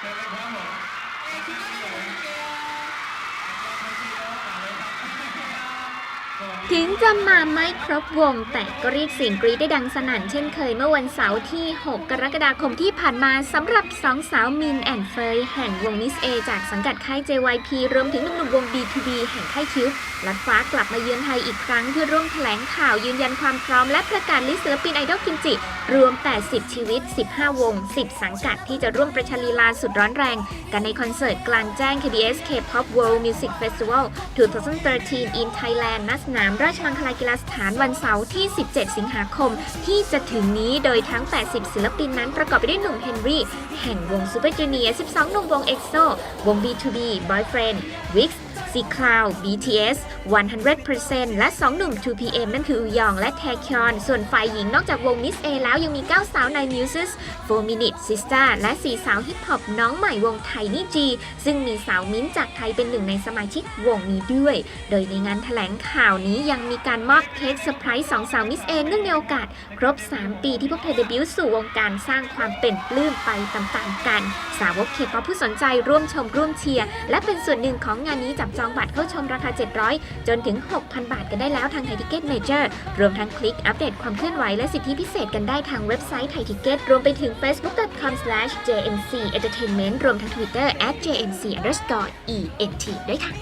เชิญเลยครับผม ถึงจะมาไม่ครบวง แต่ก็เรียกเสียงกรี๊ดได้ดังสนั่นเช่นเคยเมื่อวันเสาร์ที่ 6 กรกฎาคมที่ผ่านมาสำหรับสองสาวมินแอนเฟยแห่งวงมิสเอจากสังกัดค่าย JYP รวมถึงหนุ่มๆวง B2B แห่งค่ายคิวลัดฟ้ากลับมาเยือนไทยอีกครั้งเพื่อร่วมแถลงข่าวยืนยันความพร้อมและประกาศลิสต์ศิลปินไอดอลกิมจิ รวม 80 ชีวิต 15 วง 10 สังกัดที่จะร่วมประชาลีลาสุดร้อนแรง กันในคอนเสิร์ตกลางแจ้ง KBS K-pop World Music Festival 2013 in Thailand ณสนามราชมังคลากีฬาสถานวันเสาร์ที่ 17 สิงหาคม ที่จะถึงนี้โดยทั้ง 80 ศิลปินนั้นประกอบไปด้วยหนุ่มเฮนรี่แห่งวงซูเปอร์จูเนียร์ 12 หนุ่มวง EXO วง B2B Boyfriend Wix C Cloud BTS 100%และ 2 หนุ่ม 2PM นั่นคืออูยองและแทคยอน ส่วนฝ่ายหญิงนอกจากวง Miss A แล้วยังมี 9 สาวใน Muses 4 Minute Sister และ 4 สาวฮิปฮอปน้องใหม่วงไทนี่จี ซึ่งมีสาวมิ้นจากไทยเป็นหนึ่งในสมาชิกวงนี้ด้วย โดยในงานแถลงข่าวนี้ยังมีการมอบเค้กเซอร์ไพรส์สองสาวมิสเอเนื่องในโอกาส ครบ 3 ปีที่พวกเธอเดบิวต์สู่วงการสร้างความเป็นปลื้มไปตามๆกัน สาวกเคป๊อปผู้สนใจร่วมชมร่วมเชียร์และเป็นส่วนหนึ่งของงานนี้จับจองบัตรเข้าชมราคา 700 จนถึง 6,000 บาทกันได้แล้วทางไทยทิเก็ตเมเจอร์รวมทั้งคลิกอัปเดตความเคลื่อนไหวและสิทธิพิเศษกันได้ทางเว็บไซต์ไทยทิเก็ตรวมไปถึง facebook.com/jmcentertainment รวมทั้ง Twitter @jmc_ent ด้วยค่ะ